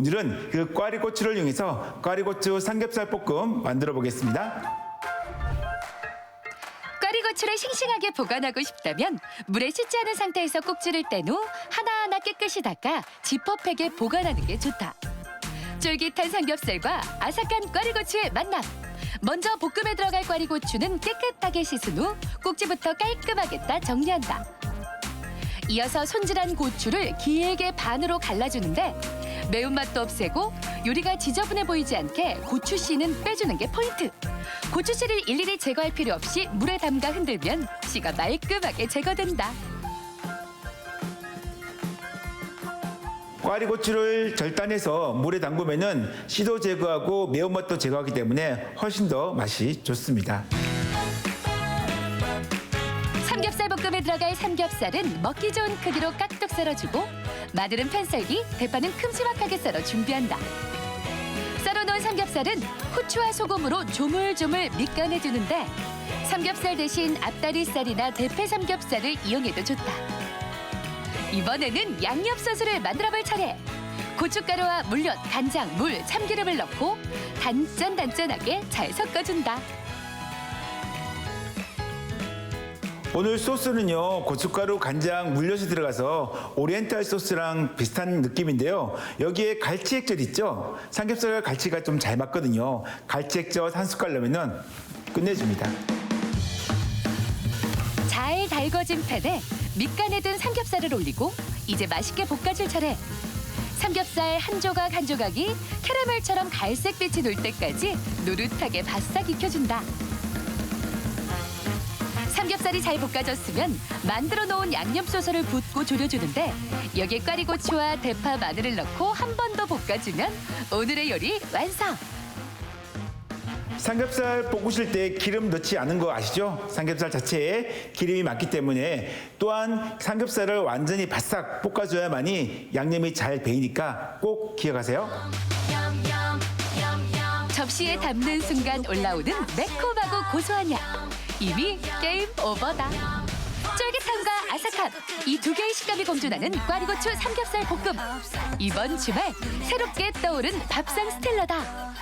오늘은 그 꽈리고추를 이용해서 꽈리고추 삼겹살 볶음 만들어 보겠습니다. 꽈리고추를 싱싱하게 보관하고 싶다면 물에 씻지 않은 상태에서 꼭지를 뗀 후 하나하나 깨끗이 닦아 지퍼백에 보관하는 게 좋다. 쫄깃한 삼겹살과 아삭한 꽈리고추의 만남. 먼저 볶음에 들어갈 꽈리고추는 깨끗하게 씻은 후 꼭지부터 깔끔하게 따 정리한다. 이어서 손질한 고추를 길게 반으로 갈라주는데 매운맛도 없애고 요리가 지저분해 보이지 않게 고추 씨는 빼주는 게 포인트. 고추 씨를 일일이 제거할 필요 없이 물에 담가 흔들면 씨가 말끔하게 제거된다. 꽈리고추를 절단해서 물에 담그면은 씨도 제거하고 매운맛도 제거하기 때문에 훨씬 더 맛이 좋습니다. 삼겹살 볶음에 들어갈 삼겹살은 먹기 좋은 크기로 깍둑 썰어주고 마늘은 편썰기, 대파는 큼지막하게 썰어 준비한다. 썰어놓은 삼겹살은 후추와 소금으로 조물조물 밑간해주는데 삼겹살 대신 앞다리살이나 대패 삼겹살을 이용해도 좋다. 이번에는 양념 소스를 만들어 볼 차례. 고춧가루와 물엿, 간장, 물, 참기름을 넣고 단짠단짠하게 잘 섞어준다. 오늘 소스는요 고춧가루, 간장, 물엿이 들어가서 오리엔탈 소스랑 비슷한 느낌인데요. 여기에 갈치 액젓 있죠? 삼겹살과 갈치가 좀 잘 맞거든요. 갈치 액젓 한 숟갈 넣으면은 끝내줍니다. 잘 달궈진 팬에 밑간에 든 삼겹살을 올리고 이제 맛있게 볶아줄 차례. 삼겹살 한 조각 한 조각이 캐러멜처럼 갈색빛이 돌 때까지 노릇하게 바싹 익혀준다. 삼겹살이 잘 볶아졌으면 만들어 놓은 양념 소스를 붓고 졸여주는데 여기에 꽈리고추와 대파, 마늘을 넣고 한 번 더 볶아주면 오늘의 요리 완성. 삼겹살 볶으실 때 기름 넣지 않은 거 아시죠? 삼겹살 자체에 기름이 많기 때문에 또한 삼겹살을 완전히 바싹 볶아줘야만이 양념이 잘 배이니까 꼭 기억하세요. 접시에 담는 순간 올라오는 매콤하고 고소한 향. 이미 게임 오버다. 쫄깃함과 아삭함 이 두 개의 식감이 공존하는 꽈리고추 삼겹살 볶음. 이번 주말 새롭게 떠오른 밥상 스텔러다.